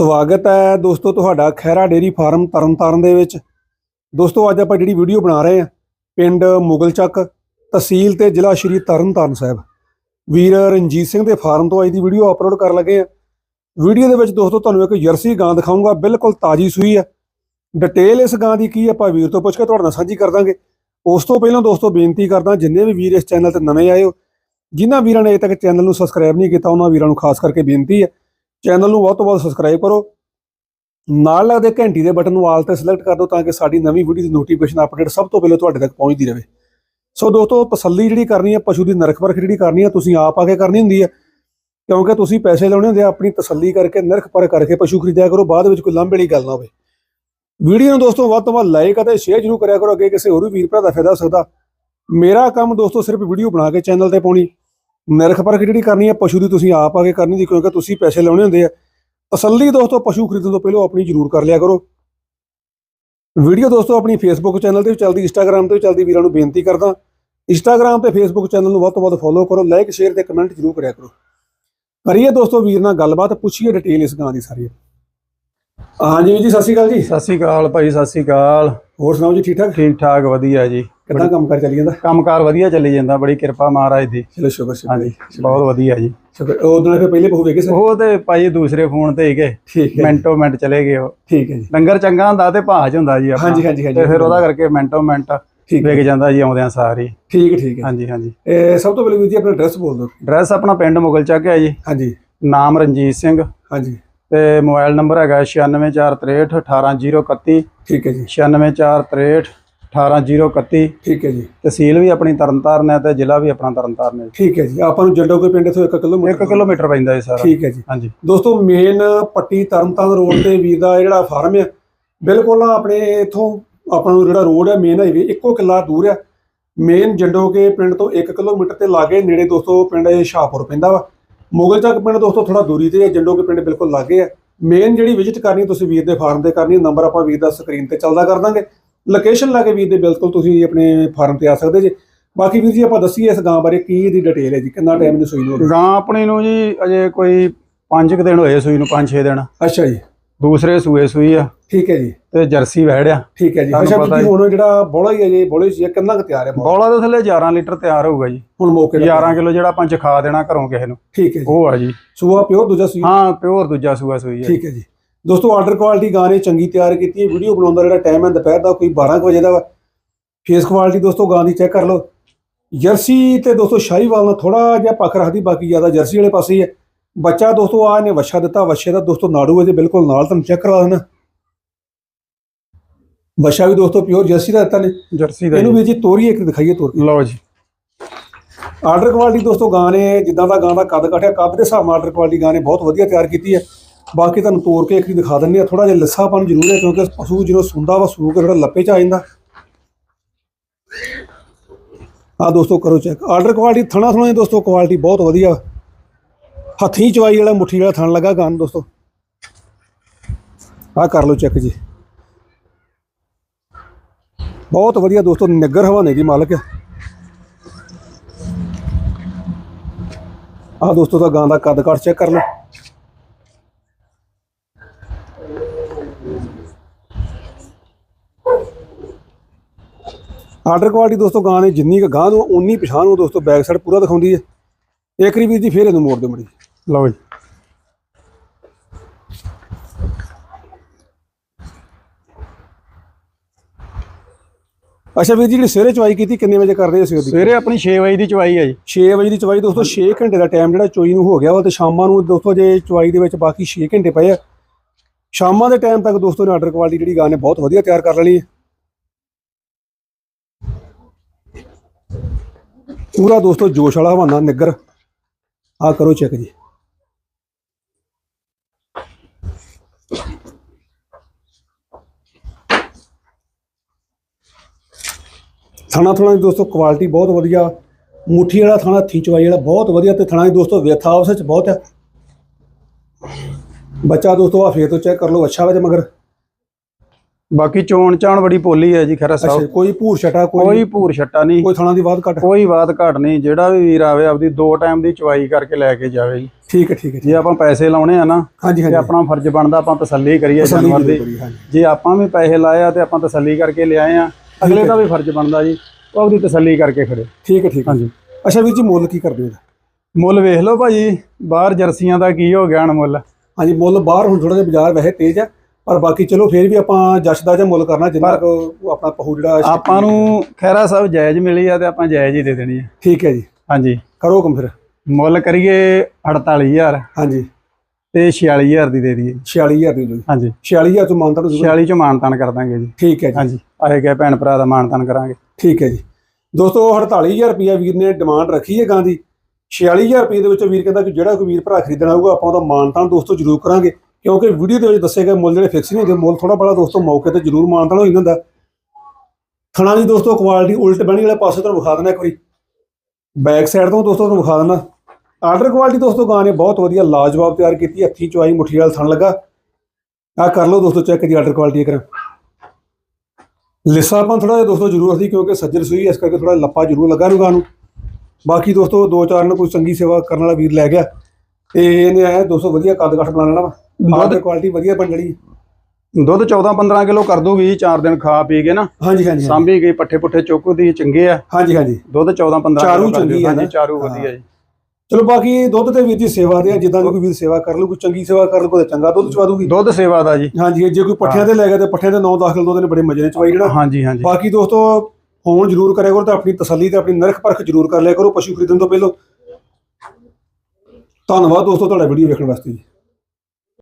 ਸਵਾਗਤ ਹੈ ਦੋਸਤੋ ਤੁਹਾਡਾ ਖੈਰਾ ਡੇਰੀ ਫਾਰਮ ਤਰਨਤਾਰਨ ਦੇ ਵਿੱਚ। ਦੋਸਤੋ ਅੱਜ ਆਪਾਂ ਜਿਹੜੀ ਵੀਡੀਓ ਬਣਾ ਰਹੇ ਹਾਂ ਪਿੰਡ ਮੁਗਲਚੱਕ ਤਹਿਸੀਲ ਤੇ ਜ਼ਿਲ੍ਹਾ ਸ਼੍ਰੀ ਤਰਨਤਾਰਨ ਸਾਹਿਬ। ਵੀਰ ਰਣਜੀਤ ਸਿੰਘ ਦੇ ਫਾਰਮ ਤੋਂ ਅੱਜ ਦੀ ਵੀਡੀਓ ਅਪਲੋਡ ਕਰਨ ਲੱਗੇ ਆ ਵੀਡੀਓ ਦੇ ਵਿੱਚ ਦੋਸਤੋ ਤੁਹਾਨੂੰ ਇੱਕ ਜਰਸੀ ਗਾਂ ਦਿਖਾਊਂਗਾ ਬਿਲਕੁਲ ਤਾਜੀ ਸੂਈ ਆ ਡਿਟੇਲ ਇਸ ਗਾਂ ਦੀ ਕੀ ਆ, ਆਪਾਂ ਵੀਰ ਤੋਂ ਪੁੱਛ ਕੇ ਤੁਹਾਡੇ ਨਾਲ ਸਾਂਝੀ ਕਰ ਦਾਂਗੇ। ਉਸ ਤੋਂ ਪਹਿਲਾਂ ਦੋਸਤੋ ਬੇਨਤੀ ਕਰਦਾ ਜਿੰਨੇ ਵੀ ਵੀਰ ਇਸ ਚੈਨਲ ਤੇ ਨਵੇਂ ਆਏ ਹੋ ਜਿਨ੍ਹਾਂ ਵੀਰਾਂ ਨੇ ਅਜੇ ਤੱਕ ਚੈਨਲ ਨੂੰ ਸਬਸਕ੍ਰਾਈਬ ਨਹੀਂ ਕੀਤਾ ਉਹਨਾਂ ਵੀਰਾਂ ਨੂੰ ਖਾਸ ਕਰਕੇ ਬੇਨਤੀ ਹੈ ਚੈਨਲ ਨੂੰ ਵੱਧ ਤੋਂ ਵੱਧ ਸਬਸਕ੍ਰਾਈਬ ਕਰੋ। ਨਾਲ ਲੱਗਦੇ ਘੰਟੀ ਦੇ ਬਟਨ ਨੂੰ ਆਲ ਤੇ ਸਿਲੈਕਟ ਕਰ ਦਿਓ ਤਾਂ ਕਿ ਸਾਡੀ ਨਵੀਂ ਵੀਡੀਓ ਦੀ ਨੋਟੀਫਿਕੇਸ਼ਨ ਅਪਡੇਟ ਸਭ ਤੋਂ ਪਹਿਲਾਂ ਤੁਹਾਡੇ ਤੱਕ ਪਹੁੰਚਦੀ ਰਹੇ। ਸੋ ਦੋਸਤੋ, ਤਸੱਲੀ ਜਿਹੜੀ ਕਰਨੀ ਹੈ, ਪਸ਼ੂ ਦੀ ਨਰਖ ਪਰਖ ਜਿਹੜੀ ਕਰਨੀ ਹੈ, ਤੁਸੀਂ ਆਪ ਆ ਕੇ ਕਰਨੀ ਹੁੰਦੀ ਹੈ। ਕਿਉਂਕਿ ਤੁਸੀਂ ਪੈਸੇ ਲਾਉਣੇ ਹੁੰਦੇ ਆ, ਆਪਣੀ ਤਸੱਲੀ ਕਰਕੇ ਨਰਖ ਪਰਖ ਕਰਕੇ ਪਸ਼ੂ ਖਰੀਦਿਆ ਕਰੋ, ਬਾਅਦ ਵਿੱਚ ਕੋਈ ਲੰਬੇ ਵਾਲੀ ਗੱਲ ਨਾ ਹੋਵੇ। ਵੀਡੀਓ ਨੂੰ ਦੋਸਤੋ, ਵੱਧ ਤੋਂ ਵੱਧ ਲਾਈਕ ਅਤੇ ਸ਼ੇਅਰ ਜ਼ਰੂਰ ਕਰਿਆ ਕਰੋ, ਅੱਗੇ ਕਿਸੇ ਹੋਰ ਵੀ ਵੀਰ ਭਰਾ ਦਾ ਫਾਇਦਾ ਹੋ ਸਕਦਾ। ਮੇਰਾ ਕੰਮ ਦੋਸਤੋ, ਸਿਰਫ ਵੀਡੀਓ ਬਣਾ ਕੇ ਚੈਨਲ ਤੇ ਪਾਉਣੀ। ਨਰਖ ਪਰਖ ਜਿਹੜੀ ਕਰਨੀ ਹੈ ਪਸ਼ੂ ਦੀ ਤੁਸੀਂ ਆਪ ਆ ਕੇ ਕਰਨੀ ਦੀ ਕਿਉਂਕਿ ਤੁਸੀਂ ਪੈਸੇ ਲਾਉਣੇ ਹੁੰਦੇ ਆ। ਤਸੱਲੀ ਦੋਸਤੋ ਪਸ਼ੂ ਖਰੀਦਣ ਤੋਂ ਪਹਿਲਾਂ ਆਪਣੀ ਜ਼ਰੂਰ ਕਰ ਲਿਆ ਕਰੋ। ਵੀਡੀਓ ਦੋਸਤੋ ਆਪਣੀ ਫੇਸਬੁੱਕ ਚੈਨਲ ਤੇ ਵੀ ਚੱਲਦੀ ਇੰਸਟਾਗ੍ਰam ਤੇ ਵੀ ਚੱਲਦੀ ਵੀਰਾਂ ਨੂੰ ਬੇਨਤੀ ਕਰਦਾ। ਇੰਸਟਾਗ੍ਰam ਤੇ ਫੇਸਬੁੱਕ ਚੈਨਲ ਨੂੰ ਵੱਧ ਤੋਂ ਵੱਧ ਫੋਲੋ ਕਰੋ ਲਾਈਕ ਸ਼ੇਅਰ ਤੇ ਕਮੈਂਟ ਜ਼ਰੂਰ ਕਰਿਆ ਕਰੋ। ਕਰੀਏ ਦੋਸਤੋ ਵੀਰ ਨਾਲ ਗੱਲਬਾਤ ਪੁੱਛੀਏ ਡਿਟੇਲ ਇਸ ਗਾਂ ਦੀ ਸਾਰੀ। ਹਾਂਜੀ ਵੀਰ ਜੀ ਸਤਿ ਸ਼੍ਰੀ ਅਕਾਲ ਜੀ। ਸਤਿ ਸ੍ਰੀ ਅਕਾਲ ਭਾਈ ਸਤਿ ਸ੍ਰੀ ਅਕਾਲ। ਹੋਰ ਸੁਣਾਓ ਜੀ ਠੀਕ ਠਾਕ? ਠੀਕ ਠਾਕ ਵਧੀਆ ਜੀ। ਕਿੱਦਾਂ ਕੰਮ ਕਰ ਚੱਲੀ ਜਾਂਦਾ? ਕੰਮਕਾਰ ਵਧੀਆ ਚੱਲੀ ਜਾਂਦਾ ਬੜੀ ਕਿਰਪਾ ਮਹਾਰਾਜ ਦੀ। ਚਲੋ ਸ਼ੁਕਰ ਸ਼ੁਕਰ। ਹਾਂਜੀ ਬਹੁਤ ਵਧੀਆ ਜੀ। ਸ਼ੁਕਰ। ਉਹ ਦਿਨ ਫਿਰ ਪਹਿਲੇ ਬਹੁ ਵੇਖੇ ਸਰ? ਉਹ ਤੇ ਭਾਈ ਦੂਸਰੇ ਫੋਨ ਤੇ ਹੀਗੇ ਠੀਕ ਹੈ ਮਿੰਟੋ ਮਿੰਟ ਚਲੇ ਗਏ ਉਹ। ਠੀਕ ਹੈ ਜੀ। ਲੰਗਰ ਚੰਗਾ ਹੁੰਦਾ ਤੇ ਭਾਜ ਹੁੰਦਾ ਜੀ ਆਪਣਾ। ਹਾਂਜੀ ਹਾਂਜੀ ਹਾਂਜੀ ਤੇ ਫਿਰ ਉਹਦਾ ਕਰਕੇ ਮਿੰਟੋ ਮਿੰਟ ਵੇਖ ਜਾਂਦਾ ਜੀ ਆਉਂਦਿਆਂ ਸਾਰੀ ਠੀਕ ਹੈ, ਠੀਕ ਹੈ। ਹਾਂਜੀ ਹਾਂਜੀ। ਇਹ ਸਭ ਤੋਂ ਪਹਿਲੇ ਵੀਰ ਜੀ ਆਪਣਾ ਐਡਰੈਸ ਬੋਲ ਦਿਓ। ਐਡਰੈਸ ਆਪਣਾ ਪਿੰਡ ਮੁਗਲ ਚੱਕ ਹੈ ਜੀ। ਹਾਂਜੀ। ਨਾਮ ਰਣਜੀਤ ਸਿੰਘ। ਹਾਂਜੀ। ਤੇ ਮੋਬਾਈਲ ਨੰਬਰ ਹੈਗਾ 9643 18031 ਠੀਕ ਹੈ ਜੀ। 9643 18031 ਠੀਕ ਹੈ ਜੀ। ਤਹਿਸੀਲ ਵੀ ਆਪਣੀ ਤਰਨਤਾਰਨ ਹੈ ਤੇ ਜ਼ਿਲ੍ਹਾ ਵੀ ਆਪਣਾ ਤਰਨਤਾਰਨ ਹੈ ਠੀਕ ਹੈ ਜੀ। ਆਪਾਂ ਨੂੰ ਜੰਡੋਕੇ ਪਿੰਡ ਤੋਂ 1 ਕਿਲੋਮੀਟਰ 1 ਕਿਲੋਮੀਟਰ ਪੈਂਦਾ ਜੀ ਸਾਰਾ। ਠੀਕ ਹੈ ਜੀ। ਹਾਂਜੀ। ਦੋਸਤੋ ਮੇਨ ਪੱਟੀ ਤਰਨਤਾਰਨ ਰੋਡ ਤੇ ਵੀਰ ਦਾ ਜਿਹੜਾ ਫਾਰਮ ਹੈ ਬਿਲਕੁਲ ਆਪਣੇ ਇਥੋਂ ਆਪਾਂ ਨੂੰ ਜਿਹੜਾ ਰੋਡ ਹੈ ਮੇਨ ਹਾਈਵੇ ਇੱਕੋ ਕਿਲਾ ਦੂਰ ਹੈ ਮੇਨ ਜੰਡੋਕੇ ਪਿੰਡ ਤੋਂ 1 ਕਿਲੋਮੀਟਰ ਤੇ ਲਾਗੇ ਨੇੜੇ ਦੋਸਤੋ ਪਿੰਡ ਇਹ ਸ਼ਾਹਪੁਰ ਪੈਂਦਾ ਵਾ। ਮੁਗਲ ਚੱਕ ਪਿੰਡ ਦੋਸਤੋ ਥੋੜਾ ਦੂਰੀ ਤੇ ਹੈ ਜੰਡੋਕੇ ਪਿੰਡ ਬਿਲਕੁਲ ਲਾਗੇ ਹੈ ਮੇਨ ਜਿਹੜੀ ਵਿਜ਼ਿਟ ਕਰਨੀ ਤੁਸੀਂ ਵੀਰ ਦੇ ਫਾਰਮ ਤੇ ਕਰਨੀ ਨੰਬਰ ਆਪਾਂ ਵੀਰ ਦਾ ਸਕਰੀਨ ਤੇ ਚੱਲਦਾ ਕਰ ਦਾਂਗੇ। ਲੋਕੇਸ਼ਨ ਲਾ ਕੇ ਵੀਰ ਦੇ ਬਿਲਕੁਲ ਤੁਸੀਂ ਆਪਣੇ ਫਾਰਮ ਤੇ ਆ ਸਕਦੇ ਜੀ। ਬਾਕੀ ਵੀਰ ਜੀ ਆਪਾਂ ਦੱਸੀਏ ਇਸ ਗਾਂ ਬਾਰੇ ਕੀ ਇਹਦੀ ਡਿਟੇਲ ਹੈ ਜੀ ਕਿੰਨਾ ਟਾਈਮ ਇਹਨੂੰ ਸੂਈ ਨੂੰ ਹੋ ਗਿਆ ਗਾਂ ਆਪਣੀ ਨੂੰ ਜੀ ਅਜੇ ਕੋਈ 5 ਕੁ ਦਿਨ ਹੋਏ ਸੂਈ ਨੂੰ 5-6 ਦਿਨ। ਅੱਛਾ ਜੀ। ਦੂਸਰੇ ਸੂਏ ਸੂਈ ਆ। ਠੀਕ ਹੈ ਜੀ। ਤੇ ਜਰਸੀ ਵਹਿੜਿਆ ਠੀਕ ਹੈ ਜੀ। ਤੁਹਾਨੂੰ ਅੱਛਾ ਪਤਾ ਹੀ- ਹੁਣ ਜਿਹੜਾ ਬੋਲਾ ਹੀ ਹੈ ਜੀ ਬੋਲੇ ਸੀ ਕਿੰਨਾ ਕੁ ਤਿਆਰ ਹੈ ਬੋਲਾ ਬੌਲਾ ਦੇ ਥੱਲੇ 11 ਲੀਟਰ ਤਿਆਰ ਹੋਊਗਾ ਜੀ। ਹੁਣ ਮੌਕੇ ਦਾ 11 ਕਿਲੋ ਜਿਹੜਾ ਆਪਾਂ ਚਖਾ ਦੇਣਾ ਘਰੋਂ ਕਿਸੇ ਨੂੰ। ਠੀਕ ਹੈ ਜੀ। ਉਹ ਆ ਜੀ। ਸੂਆ ਪਿਓਰ ਦੂਜਾ ਸੀ ਹਾਂ ਪਿਓਰ ਦੂਜਾ ਸੂਆ ਸੂਈ ਹੈ। ਠੀਕ ਹੈ ਜੀ। ਦੋਸਤੋ ਆਰਡਰ ਕੁਆਲਿਟੀ ਗਾਂ ਨੇ ਚੰਗੀ ਤਿਆਰ ਕੀਤੀ ਹੈ। ਵੀਡੀਓ ਬਣਾਉਣ ਦਾ ਜਿਹੜਾ ਟਾਈਮ ਹੈ ਦੁਪਹਿਰ ਦਾ ਕੋਈ 12 ਕੁ ਵਜੇ ਦਾ ਫੇਸ ਕੁਆਲਿਟੀ ਦੋਸਤੋ ਗਾਂ ਦੀ ਚੈੱਕ ਕਰ ਲਓ। ਜਰਸੀ ਤੇ ਦੋਸਤੋ ਸ਼ਾਹੀਵਾਲ ਨਾਲ ਥੋੜਾ ਜਿਹਾ ਪੱਖ ਰੱਖਦੀ ਬਾਕੀ ਜ਼ਿਆਦਾ ਜਰਸੀ ਵਾਲੇ ਪਾਸੇ ਹੀ ਹੈ। ਬੱਚਾ ਦੋਸਤੋ ਆ ਇਹਨੇ ਵੱਛਾ ਦਿੱਤਾ। ਵੱਛੇ ਦਾ ਦੋਸਤੋ ਨਾੜੂ ਇਹਦੇ ਬਿਲਕੁਲ ਨਾਲ ਤੁਹਾਨੂੰ ਚੈੱਕ ਕਰਵਾ ਦੇਣਾ। ਵੱਛਾ ਵੀ ਦੋਸਤੋ ਪਿਓਰ ਜਰਸੀ ਦਾ ਦਿੱਤਾ ਨੇ। ਜਰਸੀ ਦਾ ਇਹਨੂੰ। ਵੀ ਜੀ ਤੋਰੀ ਇੱਕ ਦਿਖਾਈਏ ਤੋਰ। ਲਓ ਜੀ। ਆਰਡਰ ਕੁਆਲਿਟੀ ਦੋਸਤੋ ਗਾਂ ਨੇ ਜਿੱਦਾਂ ਦਾ ਗਾਂ ਦਾ ਕੱਦ ਕਾਠਿਆ ਕੱਦ ਦੇ ਹਿਸਾਬ ਨਾਲ ਆਰਡਰ ਕੁਆਲਿਟੀ ਗਾਂ ਨੇ ਬਹੁਤ ਵਧੀਆ ਤਿਆਰ ਕੀਤੀ ਹੈ। ਬਾਕੀ ਤੁਹਾਨੂੰ ਤੋੜ ਕੇ ਇੱਕ ਵਾਰੀ ਦਿਖਾ ਦਿੰਦੇ ਆ ਥੋੜਾ ਜਿਹਾ ਲੱਸਾਪਨ ਜ਼ਰੂਰ ਹੈ ਕਿਉਂਕਿ ਪਸ਼ੂ ਜਦੋਂ ਸੁੰਦਾ ਵਾ ਸੂ ਕੇ ਥੋੜਾ ਲੱਪੇ ਚ ਆ ਜਾਂਦਾ। ਆ ਦੋਸਤੋ ਕਰੋ ਚੈੱਕ ਆਰਡਰ ਕੁਆਲਿਟੀ ਥਣਾ ਥਣਾ ਦੋਸਤੋ ਕੁਆਲਿਟੀ ਬਹੁਤ ਵਧੀਆ। ਹੱਥੀਂ ਚਵਾਈ ਵਾਲਾ, ਮੁੱਠੀ ਵਾਲਾ ਥਣ ਲੱਗਾ ਗਾਂ ਨੂੰ ਦੋਸਤੋ। ਆ ਕਰ ਲਓ ਚੈੱਕ ਜੀ। ਬਹੁਤ ਵਧੀਆ ਦੋਸਤੋ ਨਿੱਗਰ ਹਵਾਨੇ ਦੀ ਮਾਲਕ। ਹੈ ਆ ਦੋਸਤੋ ਦਾ ਗਾਂ ਦਾ ਕੱਦ ਕਾਠ ਚੈੱਕ ਕਰ ਲਓ। ਆਰਡਰ ਕੁਆਲਿਟੀ ਦੋਸਤੋ ਗਾਂ ਨੇ ਜਿੰਨੀ ਕੁ ਗਾਂ ਨੂੰ ਉਨੀ ਪਛਾਣ ਨੂੰ ਦੋਸਤੋ ਬੈਕ ਸਾਈਡ ਪੂਰਾ ਦਿਖਾਉਂਦੀ ਹੈ। ਇੱਕ ਰੀ ਵੀਰ ਜੀ ਫੇਰ ਇਹਨੂੰ ਮੋੜ ਦਿਓ ਮੜੀ ਲਓ ਜੀ। ਅੱਛਾ ਵੀਰ ਜੀ ਜਿਹੜੀ ਸਵੇਰੇ ਚਵਾਈ ਕੀਤੀ ਕਿੰਨੇ ਵਜੇ ਕਰਦੇ ਸੀ ਉਹਦੀ ਸਵੇਰੇ ਆਪਣੀ 6 ਵਜੇ ਦੀ ਚਵਾਈ ਹੈ ਜੀ। 6 ਵਜੇ ਦੀ ਚਵਾਈ ਦੋਸਤੋ 6 ਘੰਟੇ ਦਾ ਟਾਈਮ ਜਿਹੜਾ ਚੋਈ ਨੂੰ ਹੋ ਗਿਆ ਵਾ ਤੇ ਸ਼ਾਮਾਂ ਨੂੰ ਦੋਸਤੋ ਜੇ ਚਵਾਈ ਦੇ ਵਿੱਚ ਬਾਕੀ 6 ਘੰਟੇ ਪਏ ਆ। ਸ਼ਾਮਾਂ ਦੇ ਟਾਈਮ ਤੱਕ ਦੋਸਤੋ ਨੇ ਆਰਡਰ ਕੁਆਲਿਟੀ ਜਿਹੜੀ ਗਾਂ ਨੇ ਬਹੁਤ ਵਧੀਆ ਤਿਆਰ ਕਰ ਲੈਣੀ ਹੈ। ਪੂਰਾ ਦੋਸਤੋ ਜੋਸ਼ ਵਾਲਾ ਹਵਾਨਾ ਨਿੱਗਰ। ਆ ਕਰੋ ਚੈੱਕ ਜੀ। ਥਾਣਾ ਥਾਣਾ ਦੀ ਦੋਸਤੋ ਕੁਆਲਿਟੀ ਬਹੁਤ ਵਧੀਆ। ਮੁੱਠੀ ਵਾਲਾ ਥਾਣਾ ਹੱਥੀਂ ਵਾਲਾ ਬਹੁਤ ਵਧੀਆ ਤੇ ਥਾਣਾ ਦੀ ਦੋਸਤੋ, ਵੇਥਾ ਉਸ ਵਿੱਚ ਬਹੁਤ ਹੈ। ਬੱਚਾ ਦੋਸਤੋ ਆ ਫੇਰ ਤੋਂ ਚੈੱਕ ਕਰ ਲਓ, ਅੱਛਾ ਵਾ ਤੇ ਮਗਰ। ਬਾਕੀ ਚੋਣ ਚਾਣ ਬੜੀ ਪੋਲੀ ਹੈ ਜੀ ਖਰਾ ਅੱਛਾ ਸਾਹਿਬ ਕੋਈ ਭੂਰ ਛਟਾ ਕੋਈ ਕੋਈ ਭੂਰ ਛੱਟਾ ਨਹੀਂ। ਕੋਈ ਥਾਣਾ ਦੀ ਬਾਤ ਘਟ? ਕੋਈ ਬਾਤ ਘਾਟ ਨਹੀਂ ਜਿਹੜਾ ਵੀ ਵੀਰ ਆਵੇ ਆਪਦੀ ਦੋ ਟਾਈਮ ਦੀ ਚਵਾਈ ਕਰਕੇ ਲੈ ਕੇ ਜਾਵੇ ਜੀ। ਠੀਕ ਹੈ ਠੀਕ ਹੈ ਜੇ ਆਪਾਂ ਪੈਸੇ ਲਾਉਣੇ ਆ ਨਾ ਹਾਂਜੀ ਤੇ ਹਾਂਜੀ। ਆਪਣਾ ਫਰਜ਼ ਬਣਦਾ ਆਪਾਂ ਤਸੱਲੀ ਕਰੀਏ ਤਸੱਲੀ ਜਾਨਵਰ ਦੀ। ਹਾਂਜੀ। ਜੇ ਆਪਾਂ ਵੀ ਪੈਸੇ ਲਾਏ ਆ ਤੇ ਆਪਾਂ ਤਸੱਲੀ ਕਰਕੇ ਲਿਆਏ ਆ ਅਗਲੇ ਦਾ ਵੀ ਫਰਜ਼ ਬਣਦਾ ਜੀ ਉਹ ਆਪਦੀ ਤਸੱਲੀ ਕਰਕੇ ਖੜੇ। ਠੀਕ ਹੈ ਠੀਕ ਹੈ। ਹਾਂਜੀ। ਅੱਛਾ ਵੀਰ ਜੀ ਮੁੱਲ ਕੀ ਕਰਦੇ ਹੋ? ਇਹਦਾ? ਮੁੱਲ ਵੇਖ ਲਓ ਭਾਜੀ ਬਾਹਰ ਜਰਸੀਆਂ ਦਾ ਕੀ ਹੋ ਗਿਆ ਮੁੱਲ। ਹਾਂਜੀ ਮੁੱਲ ਬਾਹਰ ਹੁਣ ਥੋੜਾ ਜਿਹਾ ਬਾਜ਼ਾਰ ਵੈਸੇ ਤੇਜ਼ ਹੈ। ਪਰ ਬਾਕੀ ਚਲੋ ਫੇਰ ਵੀ ਆਪਾਂ ਜੱਸ਼ ਦਾ ਜਾਂ ਮੁੱਲ ਕਰਨਾ ਜਿੰਨਾ ਕੁ ਆਪਣਾ ਪਹੂ ਜਿਹੜਾ ਆਪਾਂ ਨੂੰ ਖੈਰਾ ਸਾਹਿਬ ਜਾਇਜ਼ ਮਿਲੀ ਆ ਤੇ ਆਪਾਂ ਜਾਇਜ਼ ਹੀ ਦੇ ਦੇਣੀ ਆ। ਠੀਕ ਹੈ ਜੀ। ਹਾਂਜੀ। ਕਰੋ ਹੁਕਮ ਫਿਰ। ਮੁੱਲ ਕਰੀਏ 48000 ਹਾਂਜੀ। ਤੇ 46000 ਦੀ ਦੇ ਦਈਏ। 46000 ਦੀ ਜੀ। ਹਾਂਜੀ। 46000 ਤੋਂ ਮਾਨਤਾ ਨੂੰ 46 ਚ ਮਾਨਤਾਨ ਕਰ ਦਾਂਗੇ ਜੀ। ਠੀਕ ਹੈ ਜੀ। ਹਾਂਜੀ। ਆਏ ਗਏ ਭੈਣ ਭਰਾ ਦਾ ਮਾਨਤਾਨ ਕਰਾਂਗੇ। ਠੀਕ ਹੈ ਜੀ। ਦੋਸਤੋ 48000 ਰੁਪਿਆ ਵੀਰ ਨੇ ਡਿਮਾਂਡ ਰੱਖੀ ਹੈ ਗਾਂ ਦੀ। 46000 ਰੁਪਏ ਦੇ ਵਿੱਚ ਵੀਰ ਕਹਿੰਦਾ ਕਿ ਜਿਹੜਾ ਕੋਈ ਵੀਰ ਭਰਾ ਖਰੀਦਣਾ ਹੋਊਗਾ ਆਪਾਂ ਉਹਦਾ ਮਾਨਤਾਨ ਦੋਸਤੋ ਜ਼ਰੂਰ ਕਰਾਂਗੇ। ਕਿਉਂਕਿ ਵੀਡੀਓ ਦੇ ਵਿੱਚ ਦੱਸੇ ਗਏ ਮੁੱਲ ਜਿਹੜੇ ਫਿਕਸ ਨਹੀਂ ਹੁੰਦੇ, ਮੁੱਲ ਥੋੜਾ ਬੜਾ ਦੋਸਤੋ ਮੌਕੇ ਤੇ ਜ਼ਰੂਰ ਮਾਨਤਾਨ ਹੋ ਜਾਂਦਾ। ਹੁੰਦਾ ਥਣਾ ਦੀ ਦੋਸਤੋ ਕੁਆਲਿਟੀ ਉਲਟ ਬਣੀ ਵਾਲੇ ਪਾਸੇ ਤੋਂ ਵਿਖਾ ਦਿੰਦਾ ਇੱਕ ਵਾਰੀ। ਬੈਕ ਸਾਈਡ ਤੋਂ ਦੋਸਤੋ ਤੁਹਾਨੂੰ ਵਿਖਾ ਦਿੰਦਾ। ਆਰਡਰ ਕੁਆਲਿਟੀ ਦੋਸਤੋ ਗਾਂ ਨੇ ਬਹੁਤ ਵਧੀਆ ਲਾਜਵਾਬ ਤਿਆਰ ਕੀਤੀ, ਹੱਥੀ ਚੁਆਈ ਮੁੱਠੀ ਵਾਲ ਥਣ ਲੱਗਾ। ਆ ਕਰ ਲਓ ਦੋਸਤੋ ਚੈੱਕ ਦੀ ਆਰਡਰ ਕੁਆਲਿਟੀ ਕਰਾਂ ਲਿਸਾਪਨ ਆਪਾਂ ਥੋੜਾ ਜਿਹਾ ਦੋਸਤੋ ਜ਼ਰੂਰ ਸੀ ਕਿਉਂਕਿ ਸੱਜਰ ਸੂਈ, ਇਸ ਕਰਕੇ ਥੋੜਾ ਲੱਪਾ ਜ਼ਰੂਰ ਲੱਗਾ ਨੂੰ ਗਾਂ ਨੂੰ। ਬਾਕੀ ਦੋਸਤੋ ਦੋ ਚਾਰ ਨੂੰ ਕੋਈ ਚੰਗੀ ਸੇਵਾ ਕਰਨ ਵਾਲਾ ਵੀਰ ਲੈ ਗਿਆ। ਤੇ ਇਹਨੇ ਆਇਆ ਦੋਸਤੋ ਵਧੀਆ ਕੱਦ ਕੱਟ ਬਣਾ ਲੈਣਾ ਵਾ। ਆਰਡਰ ਕੁਆਲਿਟੀ ਵਧੀਆ ਬਣ ਜਣੀ ਦੁੱਧ 14 15 ਕਿਲੋ ਕਰ ਦੂਗੀ 4 ਦਿਨ ਖਾ ਪੀ ਕੇ ਨਾ। ਹਾਂਜੀ ਹਾਂਜੀ। ਸਾਂਭੀ ਗਈ ਪੱਠੇ ਪੁੱਠੇ ਚੁੱਕਦੀ ਚੰਗੇ ਆ। ਹਾਂਜੀ ਹਾਂਜੀ। ਦੁੱਧ 14 15 ਚਾਰੂ। ਚੰਗੀ। ਹਾਂਜੀ ਚਾਰੂ। ਵਧੀਆ ਜੀ। ਚਲੋ ਬਾਕੀ ਦੁੱਧ ਤੇ ਵੀਰ ਜੀ ਸੇਵਾ ਦੇ ਜਿੱਦਾਂ ਦੀ ਕੋਈ ਵੀਰ ਸੇਵਾ ਕਰ ਲੂ ਕੋਈ ਚੰਗੀ ਸੇਵਾ ਕਰ ਲੂ ਕੋਈ ਚੰਗਾ ਦੁੱਧ ਚਵਾ ਦੂਗੀ ਦੁੱਧ ਸੇਵਾ ਦਾ ਜੀ। ਹਾਂਜੀ ਜੇ ਕੋਈ ਪੱਠਿਆਂ ਤੇ ਲੈ ਗਿਆ ਤੇ ਪੱਠਿਆਂ ਤੇ 9-10 ਕਿਲੋ ਦੁੱਧ ਨੇ ਬੜੇ ਮਜ਼ੇ ਨਾਲ ਚਵਾਈ ਜਿਹੜਾ ਹਾਂਜੀ ਹਾਂਜੀ। ਬਾਕੀ ਦੋਸਤੋ ਫੋਨ ਜ਼ਰੂਰ ਕਰਿਆ ਕਰੋ ਤੇ ਆਪਣੀ ਤਸੱਲੀ ਤੇ ਆਪਣੀ ਨਰਖ ਪਰਖ ਜ਼ਰੂਰ ਕਰ ਲਿਆ ਕਰੋ ਪਸ਼ੂ ਖਰੀਦਣ ਤੋਂ ਪਹਿਲਾਂ। ਧੰਨਵਾਦ ਦੋਸਤੋ ਤੁਹਾਡਾ ਵੀਡੀਓ ਵੇਖਣ ਵਾਸਤੇ ਜੀ।